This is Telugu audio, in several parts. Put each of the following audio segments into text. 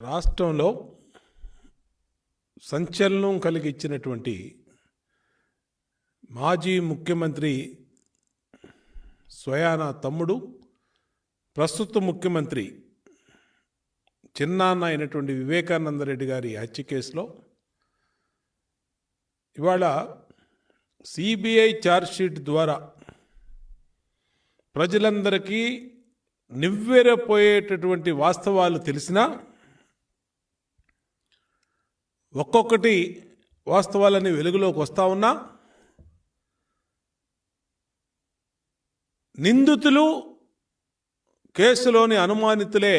రాష్ట్రంలో సంచలనం కలిగించినటువంటి మాజీ ముఖ్యమంత్రి స్వయాన తమ్ముడు ప్రస్తుత ముఖ్యమంత్రి చిన్నాన్న అయినటువంటి వివేకానంద రెడ్డి గారి హత్య కేసులో ఇవాళ సిబిఐ ఛార్జ్షీట్ ద్వారా ప్రజలందరికీ నివ్వెరపోయేటటువంటి వాస్తవాలు తెలిసినా ఒక్కొక్కటి వాస్తవాలని వెలుగులోకి వస్తూ ఉన్నా నిందితులు కేసులోని అనుమానితులే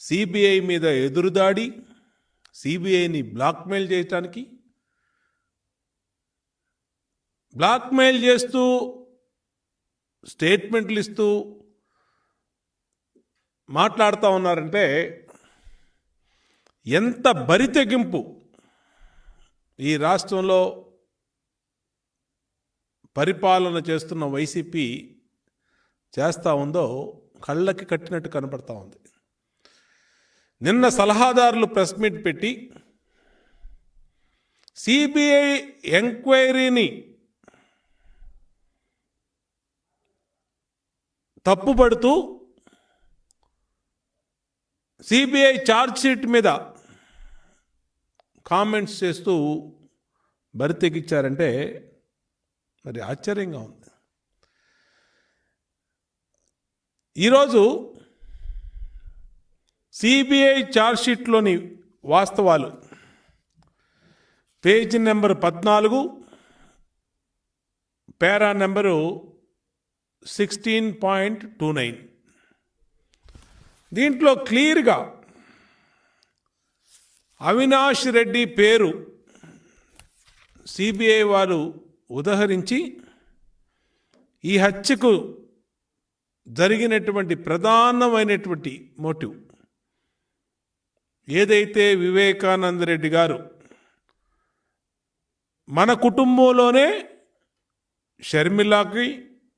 సిబిఐ మీద ఎదురుదాడి సిబిఐని బ్లాక్మెయిల్ చేయటానికి బ్లాక్మెయిల్ చేస్తూ స్టేట్మెంట్లు ఇస్తూ మాట్లాడుతూ ఉన్నారంటే ఎంత బరితెగింపు ఈ రాష్ట్రంలో పరిపాలన చేస్తున్న వైసీపీ చేస్తూ ఉందో కళ్ళకి కట్టినట్టు కనపడతా ఉంది. నిన్న సలహాదారులు ప్రెస్ మీట్ పెట్టి సిబిఐ ఎంక్వైరీని తప్పుపడుతూ సిబిఐ ఛార్జ్షీట్ మీద కామెంట్స్ చేస్తూ బరితెగిచ్చారంటే మరి ఆశ్చర్యంగా ఉంది. ఈరోజు సిబిఐ ఛార్జ్షీట్లోని వాస్తవాలు. పేజీ నెంబర్ పద్నాలుగు para number sixteen point two nine. దీంట్లో క్లియర్గా అవినాష్ రెడ్డి పేరు సిబిఐ వారు ఉదహరించి ఈ హత్యకు జరిగినటువంటి ప్రధానమైనటువంటి మోటివ్ ఏదైతే వివేకానంద రెడ్డి గారు మన కుటుంబంలోనే షర్మిలాకి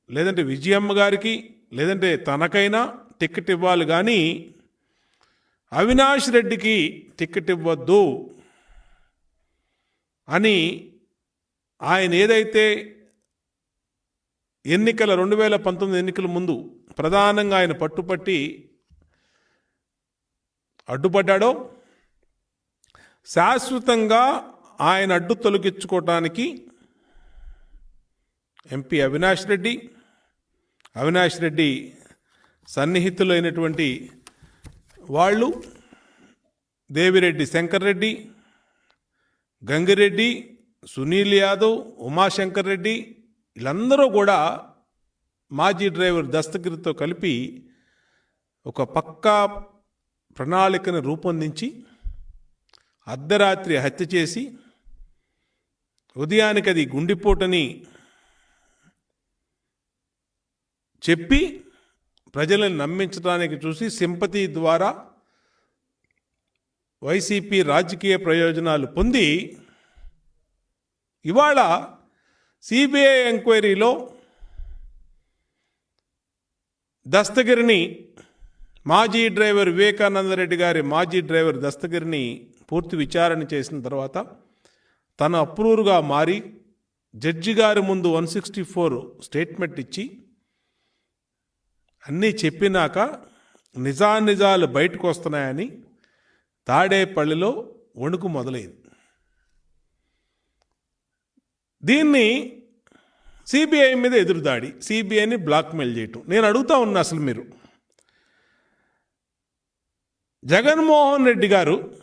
లేదంటే విజయమ్మ గారికి లేదంటే తనకైనా టికెట్ ఇవ్వాలి కానీ అవినాష్ రెడ్డికి టికెట్ ఇవ్వద్దు అని ఆయన ఏదైతే ఎన్నికల రెండు వేల పంతొమ్మిది ఎన్నికల ముందు ప్రధానంగా ఆయన పట్టుపట్టి అడ్డుపడ్డాడో శాశ్వతంగా ఆయన అడ్డు తొలగించుకోవటానికి ఎంపీ అవినాష్ రెడ్డి అవినాష్ రెడ్డి సన్నిహితులైనటువంటి వాళ్ళు దేవిరెడ్డి శంకర్ రెడ్డి గంగిరెడ్డి సునీల్ యాదవ్ ఉమాశంకర్ రెడ్డి వీళ్ళందరూ కూడా మాజీ డ్రైవర్ దస్తగిరితో కలిపి ఒక పక్కా ప్రణాళికను రూపొందించి అర్ధరాత్రి హత్య చేసి ఉదయానికి అది గుండిపోటని చెప్పి ప్రజలను నమ్మించడానికి చూసి సింపతి ద్వారా వైసీపీ రాజకీయ ప్రయోజనాలు పొంది ఇవాళ సిబిఐ ఎంక్వైరీలో దస్తగిరిని మాజీ డ్రైవర్ వివేకానంద రెడ్డి గారి మాజీ డ్రైవర్ దస్తగిరిని పూర్తి విచారణ చేసిన తర్వాత తన అప్రూవర్గా మారి జడ్జి గారి ముందు వన్ సిక్స్టీ ఫోర్ స్టేట్మెంట్ ఇచ్చి అన్నీ చెప్పినాక నిజానిజాలు బయటకు వస్తున్నాయని తాడేపల్లిలో వణుకు మొదలైంది. దీన్ని సిబిఐ మీద ఎదురుదాడి సిబిఐని బ్లాక్మెయిల్ చేయటం. నేను అడుగుతా ఉన్నా అసలు మీరు. జగన్మోహన్ రెడ్డి గారు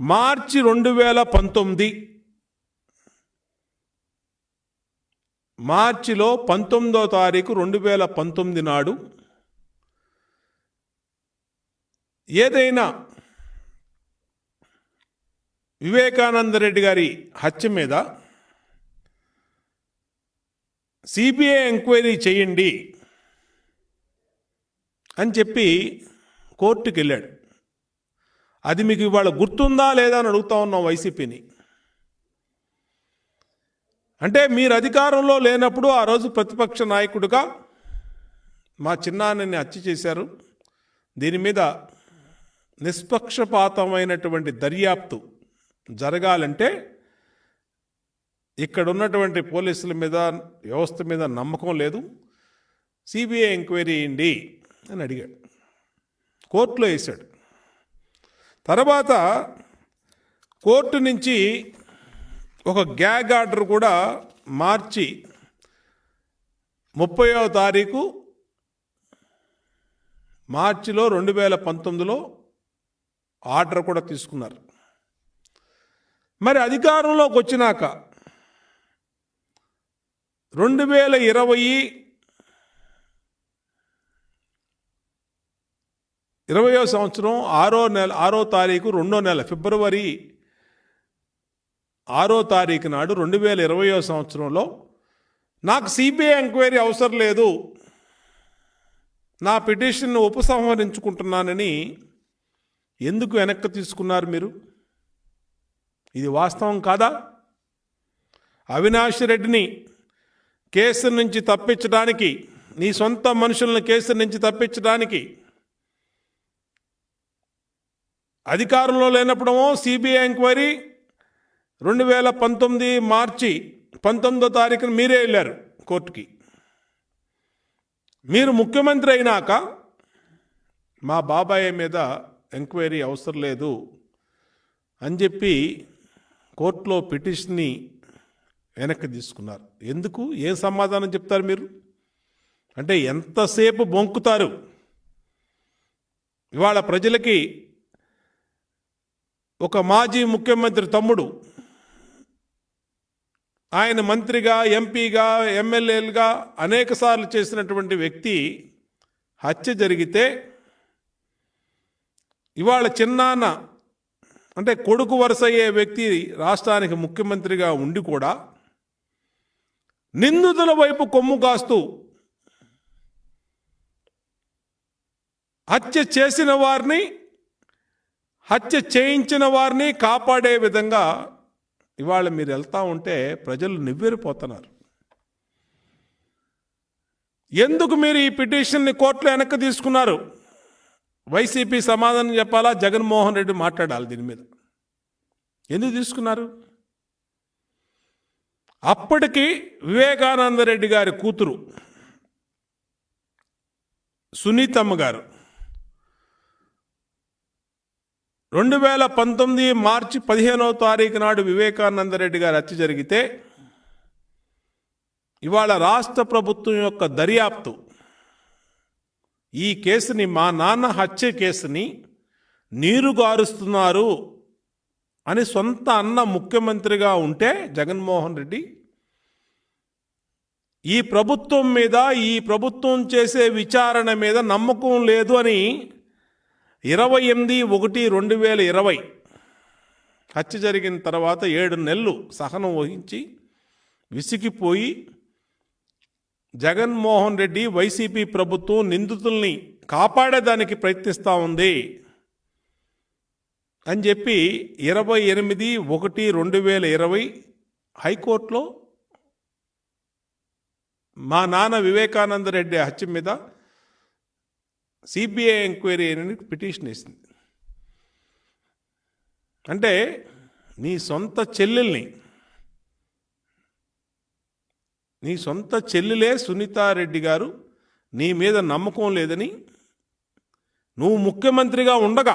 మార్చి రెండు వేల పంతొమ్మిది మార్చిలో పంతొమ్మిదో తారీఖు రెండు వేల పంతొమ్మిది నాడు ఏదైనా వివేకానంద రెడ్డి గారి హత్య మీద సిబిఐ ఎంక్వైరీ చేయండి అని చెప్పి కోర్టుకి వెళ్ళాడు అది మీకు ఇవాళ గుర్తుందా లేదా అని అడుగుతా ఉన్నాం వైసీపీని. అంటే మీరు అధికారంలో లేనప్పుడు ఆ రోజు ప్రతిపక్ష నాయకుడుగా మా చిన్నాన్నని హత్య చేశారు. దీని మీద నిష్పక్షపాతమైనటువంటి దర్యాప్తు జరగాలంటే ఇక్కడ ఉన్నటువంటి పోలీసుల మీద వ్యవస్థ మీద నమ్మకం లేదు. సిబిఐ ఎంక్వైరీ చేయండి అని అడిగాడు. కోర్టులో వేశాడు. తర్వాత కోర్టు నుంచి ఒక గ్యాగ్ ఆర్డర్ కూడా మార్చి ముప్పయో తారీఖు మార్చిలో రెండు వేల పంతొమ్మిదిలో ఆర్డర్ కూడా తీసుకున్నారు. మరి అధికారంలోకి వచ్చినాక రెండు వేల ఇరవై ఇరవయో సంవత్సరం ఆరో నెల ఆరో తారీఖు రెండో నెల ఫిబ్రవరి ఆరో తారీఖు నాడు రెండు వేల ఇరవయో సంవత్సరంలో నాకు సిబిఐ ఎంక్వైరీ అవసరం లేదు. నా పిటిషన్ను ఉపసంహరించుకుంటున్నానని ఎందుకు వెనక్కి తీసుకున్నారు మీరు? ఇది వాస్తవం కాదా? అవినాష్ రెడ్డిని కేసు నుంచి తప్పించడానికి నీ సొంత మనుషులను కేసు నుంచి తప్పించడానికి అధికారంలో లేనప్పుడేమో సిబిఐ ఎంక్వైరీ రెండు వేల పంతొమ్మిది మార్చి పంతొమ్మిదో తారీఖున మీరే వెళ్ళారు కోర్టుకి. మీరు ముఖ్యమంత్రి అయినాక మా బాబాయ్ మీద ఎంక్వైరీ అవసరం లేదు అని చెప్పి కోర్టులో పిటిషన్ని వెనక్కి తీసుకున్నారు. ఎందుకు? ఏం సమాధానం చెప్తారు మీరు? అంటే ఎంతసేపు బొంకుతారు? ఇవాళ ప్రజలకి ఒక మాజీ ముఖ్యమంత్రి తమ్ముడు ఆయన మంత్రిగా ఎంపీగా ఎమ్మెల్యేలుగా అనేకసార్లు చేసినటువంటి వ్యక్తి హత్య జరిగితే ఇవాళ చిన్నాన్న అంటే కొడుకు వరుస అయ్యే వ్యక్తి రాష్ట్రానికి ముఖ్యమంత్రిగా ఉండి కూడా నిందితుల వైపు కొమ్ము కాస్తూ హత్య చేసిన వారిని హత్య చేయించిన వారిని కాపాడే విధంగా ఇవాళ మీరు వెళ్తా ఉంటే ప్రజలు నివ్వెరిపోతున్నారు. ఎందుకు మీరు ఈ పిటిషన్ని కోర్టులో వెనక్కి తీసుకున్నారు? వైసీపీ సమాధానం చెప్పాలా? జగన్మోహన్ రెడ్డి మాట్లాడాలి దీని మీద. ఎందుకు తీసుకున్నారు? అప్పటికి వివేకానంద రెడ్డి గారి కూతురు సునీతమ్మ గారు రెండు వేల పంతొమ్మిది మార్చి పదిహేనవ తారీఖు నాడు వివేకానంద రెడ్డి గారి హత్య జరిగితే ఇవాళ రాష్ట్ర ప్రభుత్వం యొక్క దర్యాప్తు ఈ కేసుని మా నాన్న హత్య కేసుని నీరుగారుస్తున్నారు అని సొంత అన్న ముఖ్యమంత్రిగా ఉంటే జగన్మోహన్ రెడ్డి ఈ ప్రభుత్వం మీద ఈ ప్రభుత్వం చేసే విచారణ మీద నమ్మకం లేదు అని ఇరవై ఎనిమిది ఒకటి రెండు వేల ఇరవై. హత్య జరిగిన తర్వాత ఏడు నెలలు సహనం వహించి విసిగిపోయి జగన్మోహన్ రెడ్డి వైసీపీ ప్రభుత్వం నిందితుల్ని కాపాడేదానికి ప్రయత్నిస్తూ ఉంది అని చెప్పి ఇరవై ఎనిమిది ఒకటి రెండు వేల ఇరవై హైకోర్టులో మా నాన్న వివేకానంద రెడ్డి హత్య మీద సిబిఐ ఎంక్వైరీ అని పిటిషన్ వేసింది. అంటే నీ సొంత చెల్లెల్ని నీ సొంత చెల్లెలే సునీతారెడ్డి గారు నీ మీద నమ్మకం లేదని నువ్వు ముఖ్యమంత్రిగా ఉండగా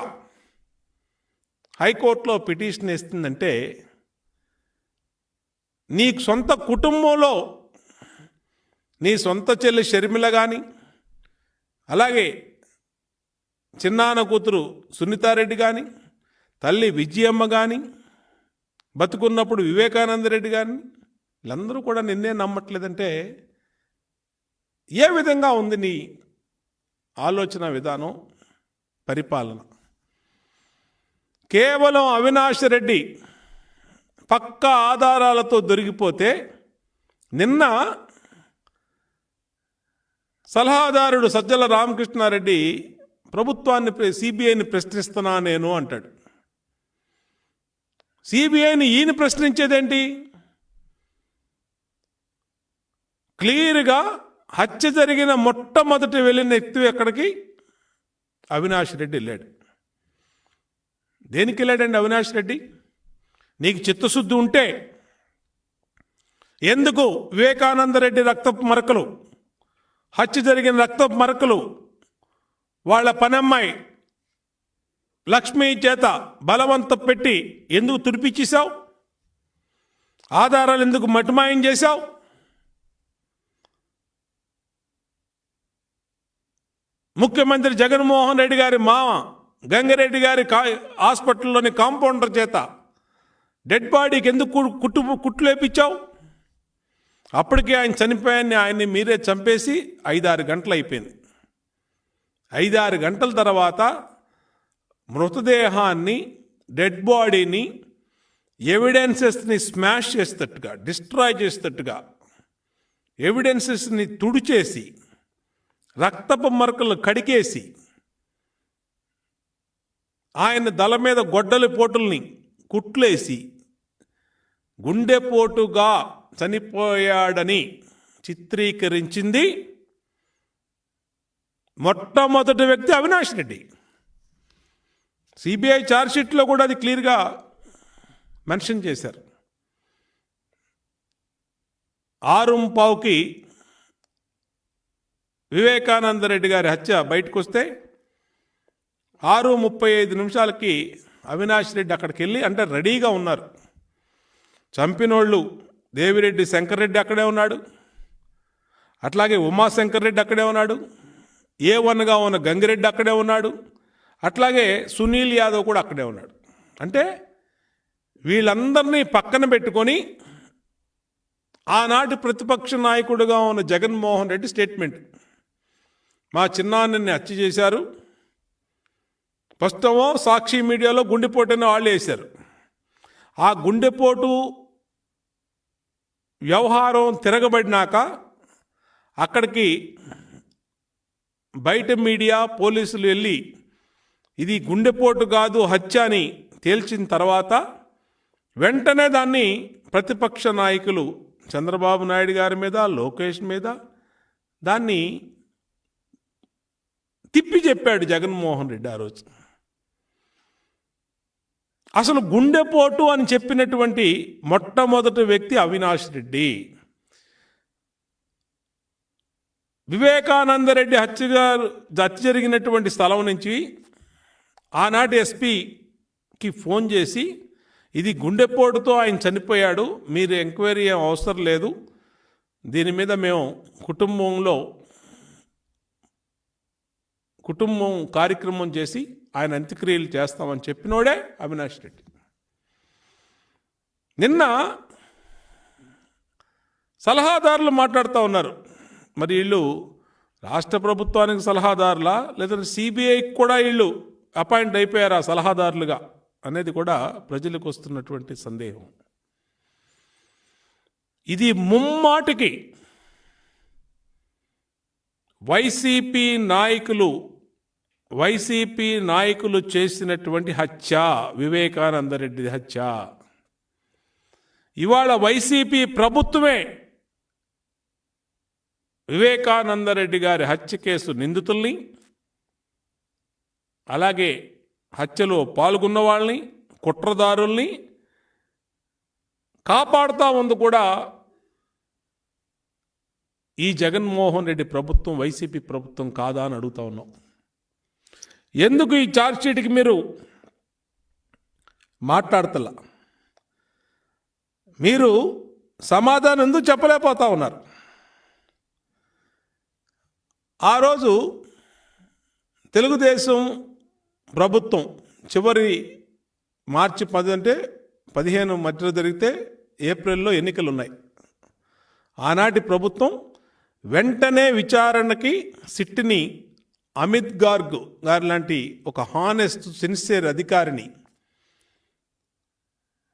హైకోర్టులో పిటిషన్ ఇస్తుందంటే నీ సొంత కుటుంబంలో నీ సొంత చెల్లి షర్మిల కానీ అలాగే చిన్నాన్న కూతురు సునీతారెడ్డి కానీ తల్లి విజయమ్మ కానీ బతుకున్నప్పుడు వివేకానంద రెడ్డి కానీ వీళ్ళందరూ కూడా నిన్నే నమ్మట్లేదంటే ఏ విధంగా ఉంది నీ ఆలోచన విధానం పరిపాలన? కేవలం అవినాష్ రెడ్డి పక్క ఆధారాలతో దొరికిపోతే నిన్న సలహాదారుడు సజ్జల రామకృష్ణారెడ్డి ప్రభుత్వాన్ని సిబిఐని ప్రశ్నిస్తున్నా నేను అంటాడు. సిబిఐని ఈయన ప్రశ్నించేదేంటి? క్లియర్గా హత్య జరిగిన మొట్టమొదటి వెళ్ళిన వ్యక్తి ఎక్కడికి? అవినాష్ రెడ్డి వెళ్ళాడు. దేనికి వెళ్ళాడండి అవినాష్ రెడ్డి? నీకు చిత్తశుద్ధి ఉంటే ఎందుకు వివేకానంద రెడ్డి రక్తపు మరకలు హత్య జరిగిన రక్తపు మరకలు వాళ్ళ పనమ్మాయి లక్ష్మి చేత బలవంత పెట్టి ఎందుకు తుడిపించేశావు ఆధారాలు ఎందుకు మటుమాయం చేశావు? ముఖ్యమంత్రి జగన్మోహన్ రెడ్డి గారి మామ గంగిరెడ్డి గారి కా హాస్పిటల్లోని కాంపౌండర్ చేత డెడ్ బాడీకి ఎందుకు కుట్టు కుట్లు వేపించావు అప్పటికే ఆయన చనిపోయాన్ని ఆయన్ని మీరే చంపేసి ఐదారు గంటలు అయిపోయింది. ఐదారు గంటల తర్వాత మృతదేహాన్ని డెడ్ బాడీని ఎవిడెన్సెస్ని స్మాష్ చేసేటట్టుగా డిస్ట్రాయ్ చేసేటట్టుగా ఎవిడెన్సెస్ని తుడిచేసి రక్తపు మరకలు కడికేసి ఆయన దళ మీద గొడ్డలి పోటుల్ని కుట్లేసి గుండెపోటుగా చనిపోయాడని చిత్రీకరించింది మొట్టమొదటి వ్యక్తి అవినాష్ రెడ్డి. సిబిఐ ఛార్జ్షీట్లో కూడా అది క్లియర్గా మెన్షన్ చేశారు. ఆరుంపావుకి వివేకానంద రెడ్డి గారి హత్య బయటకు వస్తే ఆరు ముప్పై ఐదు నిమిషాలకి అవినాష్ రెడ్డి అక్కడికి వెళ్ళి అంటే రెడీగా ఉన్నారు. చంపినోళ్ళు దేవిరెడ్డి శంకర్రెడ్డి అక్కడే ఉన్నాడు. అట్లాగే ఉమాశంకర్ రెడ్డి అక్కడే ఉన్నాడు. ఏ వన్గా ఉన్న గంగిరెడ్డి అక్కడే ఉన్నాడు. అట్లాగే సునీల్ యాదవ్ కూడా అక్కడే ఉన్నాడు. అంటే వీళ్ళందరినీ పక్కన పెట్టుకొని ఆనాటి ప్రతిపక్ష నాయకుడిగా ఉన్న జగన్మోహన్ రెడ్డి స్టేట్మెంట్. మా చిన్నాన్నని హత్య చేశారు. ప్రస్తుతమో సాక్షి మీడియాలో గుండెపోటుని వాళ్ళు వేశారు. ఆ గుండెపోటు వ్యవహారం తిరగబడినాక అక్కడికి బయట మీడియా పోలీసులు వెళ్ళి ఇది గుండెపోటు కాదు హత్య అని తేల్చిన తర్వాత వెంటనే దాన్ని ప్రతిపక్ష నాయకులు చంద్రబాబు నాయుడు గారి మీద లోకేష్ మీద దాన్ని తిప్పి చెప్పాడు జగన్మోహన్ రెడ్డి ఆ రోజు. అసలు గుండెపోటు అని చెప్పినటువంటి మొట్టమొదటి వ్యక్తి అవినాష్ రెడ్డి. వివేకానందరెడ్డి హత్య గారు హత్య జరిగినటువంటి స్థలం నుంచి ఆనాటి ఎస్పీకి ఫోన్ చేసి ఇది గుండెపోటుతో ఆయన చనిపోయాడు మీరు ఎంక్వైరీ అవసరం లేదు దీని మీద మేము కుటుంబంలో కుటుంబం కార్యక్రమం చేసి ఆయన అంత్యక్రియలు చేస్తామని చెప్పినోడే అవినాష్ రెడ్డి. నిన్న సలహాదారులు మాట్లాడుతూ ఉన్నారు. మరి వీళ్ళు రాష్ట్ర ప్రభుత్వానికి సలహాదారులా? లేదంటే సిబిఐకి కూడా వీళ్ళు అపాయింట్ అయిపోయారా సలహాదారులుగా? అనేది కూడా ప్రజలకు వస్తున్నటువంటి సందేహం. ఇది ముమ్మాటికి వైసీపీ నాయకులు వైసీపీ నాయకులు చేసినటువంటి హత్య వివేకానందరెడ్డి హత్య. ఇవాళ వైసీపీ ప్రభుత్వమే వివేకానందరెడ్డి గారి హత్య కేసు నిందితుల్ని అలాగే హత్యలో పాల్గొన్న వాళ్ళని కుట్రదారుల్ని కాపాడుతా ఉంది కూడా ఈ జగన్మోహన్ రెడ్డి ప్రభుత్వం వైసీపీ ప్రభుత్వం కాదా అని అడుగుతా ఉన్నాం. ఎందుకు ఈ ఛార్జ్షీట్కి మీరు మాట్లాడతలా? మీరు సమాధానం ఎందుకు చెప్పలేకపోతా ఉన్నారు? ఆ రోజు తెలుగుదేశం ప్రభుత్వం చివరి మార్చి పది అంటే పదిహేను మధ్యలో జరిగితే ఏప్రిల్లో ఎన్నికలు ఉన్నాయి ఆనాటి ప్రభుత్వం వెంటనే విచారణకి సిట్టిని అమిత్ గార్గ్ గారి లాంటి ఒక హానెస్ట్ సిన్సియర్ అధికారిని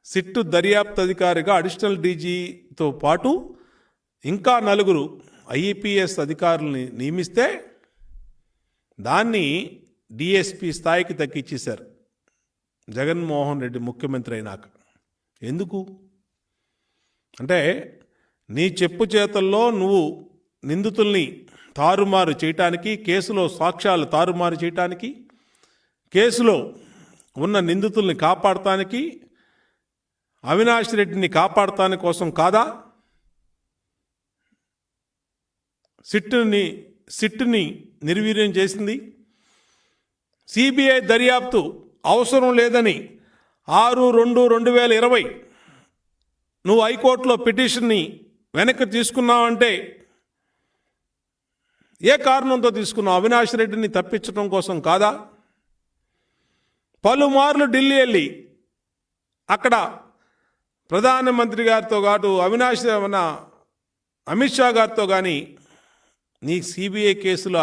సిట్టు దర్యాప్తు అధికారిగా అడిషనల్ డీజీతో పాటు ఇంకా నలుగురు ఐఈపీఎస్ అధికారుల్ని నియమిస్తే దాన్ని డిఎస్పి స్థాయికి తగ్గించేశారు జగన్మోహన్ రెడ్డి ముఖ్యమంత్రి అయినాక. ఎందుకు? అంటే నీ చెప్పు చేతల్లో నువ్వు నిందితుల్ని తారుమారు చేయటానికి కేసులో సాక్ష్యాలు తారుమారు చేయటానికి కేసులో ఉన్న నిందితుల్ని కాపాడటానికి అవినాష్ రెడ్డిని కాపాడటాని కోసం కాదా? సిట్టుని సిట్టుని నిర్వీర్యం చేసింది. సిబిఐ దర్యాప్తు అవసరం లేదని ఆరు రెండు రెండు వేల ఇరవై నువ్వు హైకోర్టులో పిటిషన్ని వెనక్కి తీసుకున్నావంటే ఏ కారణంతో తీసుకున్నావు? అవినాష్ రెడ్డిని తప్పించడం కోసం కాదా? పలుమార్లు ఢిల్లీ వెళ్ళి అక్కడ ప్రధానమంత్రి గారితో పాటు అవినాష్ మన అమిత్ షా గారితో కానీ నీ సిబిఐ కేసుల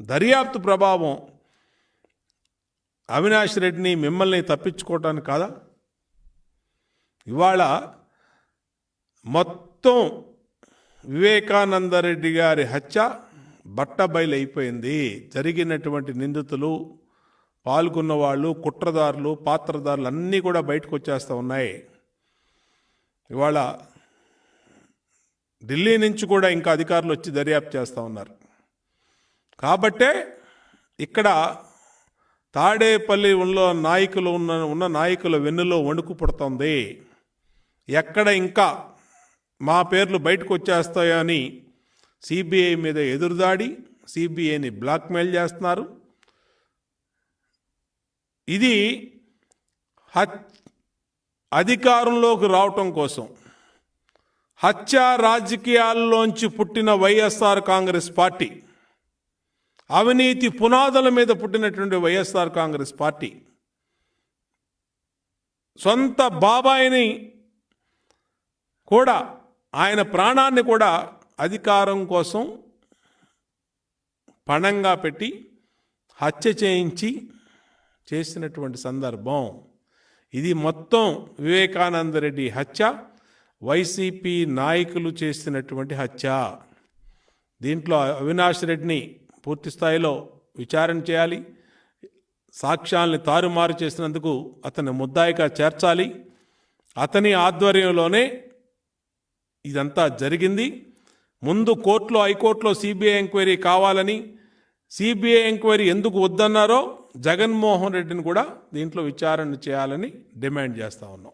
దర్యాప్తు ప్రభావం అవినాష్ రెడ్డిని మిమ్మల్ని తప్పించుకోవటానికి కాదా? ఇవాళ మొత్తం వివేకానందరెడ్డి గారి హత్య బట్టబయలైపోయింది. జరిగినటువంటి నిందితులు పాల్గొన్న వాళ్ళు కుట్రదారులు పాత్రదారులు అన్నీ కూడా బయటకు వచ్చేస్తూ ఉన్నాయి. ఇవాళ ఢిల్లీ నుంచి కూడా ఇంకా అధికారులు వచ్చి దర్యాప్తు చేస్తూ ఉన్నారు. కాబట్టే ఇక్కడ తాడేపల్లి ఉన్న నాయకులు ఉన్న ఉన్న నాయకుల వెన్నులో వణుకు పుడుతుంది. ఎక్కడ ఇంకా మా పేర్లు బయటకు వచ్చేస్తాయని సిబిఐ మీద ఎదురుదాడి సిబిఐని బ్లాక్మెయిల్ చేస్తున్నారు. ఇది హత్ అధికారంలోకి రావటం కోసం హత్య రాజకీయాల్లోంచి పుట్టిన వైఎస్ఆర్ కాంగ్రెస్ పార్టీ అవినీతి పునాదుల మీద పుట్టినటువంటి వైఎస్ఆర్ కాంగ్రెస్ పార్టీ సొంత బాబాయిని కూడా ఆయన ప్రాణాన్ని కూడా అధికారం కోసం పణంగా పెట్టి హత్య చేయించి చేసినటువంటి సందర్భం. ఇది మొత్తం వివేకానంద రెడ్డి హత్య. వైసీపీ నాయకులు చేసినటువంటి హత్య. దీంట్లో అవినాష్ రెడ్డిని పూర్తి స్థాయిలో విచారణ చేయాలి. సాక్ష్యాల్ని తారుమారు చేసినందుకు అతన్ని ముద్దాయిగా చేర్చాలి. అతని ఆధ్వర్యంలోనే ఇదంతా జరిగింది. ముందు కోర్టులో హైకోర్టులో సిబిఐ ఎంక్వైరీ కావాలని సిబిఐ ఎంక్వైరీ ఎందుకు వద్దన్నారో జగన్మోహన్ రెడ్డిని కూడా దీంట్లో విచారణ చేయాలని డిమాండ్ చేస్తా ఉన్నాం.